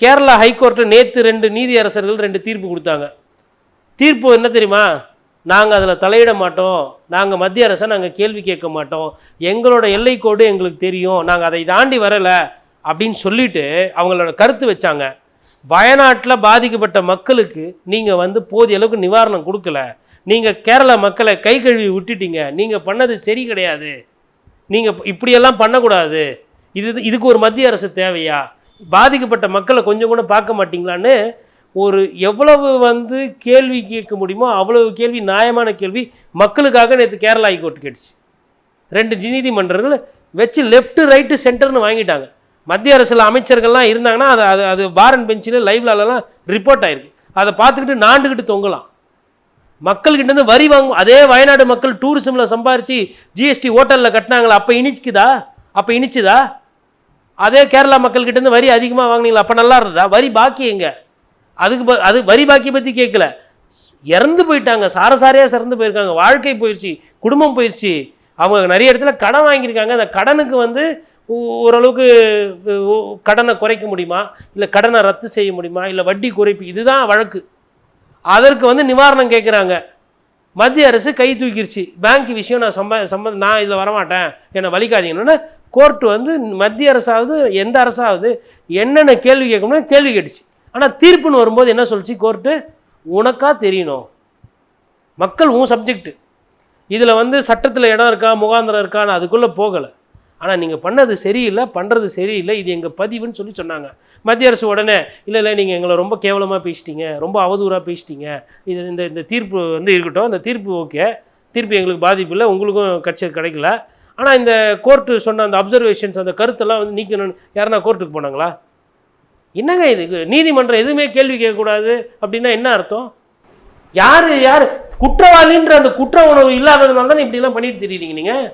Kerala high court நேற்று ரெண்டு நீதியரசர்கள் ரெண்டு தீர்ப்பு கொடுத்தாங்க. தீர்ப்பு என்ன தெரியுமா? நாங்கள் அதில் தலையிட மாட்டோம். நாங்கள் மத்திய அரசை நாங்கள் கேள்வி கேட்க மாட்டோம். எங்களோட எல்லை கோடு எங்களுக்கு தெரியும். நாங்கள் அதை தாண்டி வரலை அப்படின்னு சொல்லிட்டு அவங்களோட கருத்து வச்சாங்க. வயநாட்டில் பாதிக்கப்பட்ட மக்களுக்கு நீங்கள் வந்து போதிய அளவுக்கு நிவாரணம் கொடுக்கல. நீங்கள் கேரளா மக்களை கை கழுவி விட்டுட்டீங்க. நீங்கள் பண்ணது சரி கிடையாது. நீங்கள் இப்படியெல்லாம் பண்ணக்கூடாது. இது இதுக்கு ஒரு மத்திய அரசு தேவையா? பாதிக்கப்பட்ட மக்களை கொஞ்சம் கூட பார்க்க மாட்டிங்களான்னு ஒரு எவ்வளவு வந்து கேள்வி கேட்க முடியுமோ அவ்வளவு கேள்வி நியாயமான கேள்வி மக்களுக்காக நேற்று கேரளா ஹைகோர்ட் கேட்டுச்சு. ரெண்டு நீதிமன்றங்கள் வச்சு லெஃப்ட் ரைட்டு சென்டர்னு வாங்கிட்டாங்க. மத்திய அரசில் அமைச்சர்கள்லாம் இருந்தாங்கன்னா அது அது அது பாரன் பெஞ்சில் லைவ்லலாம் ரிப்போர்ட் ஆயிருக்கு. அதை பார்த்துக்கிட்டு நாண்டுக்கிட்டு தொங்கலாம். மக்கள்கிட்ட இருந்து வரி வாங்கும் அதே வயநாடு மக்கள் டூரிசமில் சம்பாரித்து ஜிஎஸ்டி ஹோட்டலில் கட்டினாங்களா அப்போ இனிச்சுக்குதா? அப்போ இனிச்சுதா? அதே கேரளா மக்கள்கிட்டேருந்து வரி அதிகமாக வாங்கினீங்களா? அப்போ நல்லா இருந்ததா? வரி பாக்கி எங்க? அதுக்கு ப- அது வரி பாக்கி பற்றி கேட்கல இறந்து போயிட்டாங்க. சாரசாரியாக சிறந்து போயிருக்காங்க. வாழ்க்கை போயிடுச்சு குடும்பம் போயிடுச்சு அவங்க நிறைய இடத்துல கடன் வாங்கியிருக்காங்க. அந்த கடனுக்கு வந்து ஓரளவுக்கு கடனை குறைக்க முடியுமா? இல்லை கடனை ரத்து செய்ய முடியுமா? இல்லை வட்டி குறைப்பு இதுதான் வழக்கு. அதற்கு வந்து நிவாரணம் கேட்குறாங்க மத்திய அரசு கை தூக்கிருச்சு. பேங்க் விஷயம் நான் சம்ப சம்பந்த நான் இதில் வரமாட்டேன். என்னை வலிக்காதீங்கன்னா. கோர்ட்டு வந்து மத்திய அரசாவது எந்த அரசாவது என்னென்ன கேள்வி கேட்கணும்னு கேள்வி கேட்டுச்சு. ஆனால் தீர்ப்புன்னு வரும்போது என்ன சொல்லிச்சு கோர்ட்டு உனக்கா தெரியணும். மக்கள் உன் சப்ஜெக்ட் இதில் வந்து சட்டத்தில் இடம் இருக்கா முகாந்திரம் இருக்கான்னு அதுக்குள்ளே போகலை. ஆனால் நீங்கள் பண்ணது சரியில்லை பண்ணுறது சரியில்லை இது எங்கள் பதிவுன்னு சொல்லி சொன்னாங்க. மத்திய அரசு உடனே இல்லை இல்லை நீங்கள் எங்களை ரொம்ப கேவலமாக பேசிட்டீங்க ரொம்ப அவதூறாக பேசிட்டீங்க. இது இந்த இந்த தீர்ப்பு வந்து இருக்கட்டும் இந்த தீர்ப்பு ஓகே. தீர்ப்பு எங்களுக்கு பாதிப்பு இல்லை உங்களுக்கும் கட்சி கிடைக்கல. ஆனால் இந்த கோர்ட்டு சொன்ன அந்த அப்சர்வேஷன்ஸ் அந்த கருத்தெல்லாம் வந்து நீக்கணும்னு யாருன்னா கோர்ட்டுக்கு போனாங்களா? என்னங்க இது? நீதிமன்றம் எதுவுமே கேள்வி கேட்கக்கூடாது அப்படின்னா என்ன அர்த்தம்? யார் யார்? குற்றவாளின்ற அந்த குற்ற உணர்வு இல்லாததுனால தானே இப்படிலாம் பண்ணிட்டு தெரியுறீங்க நீங்கள்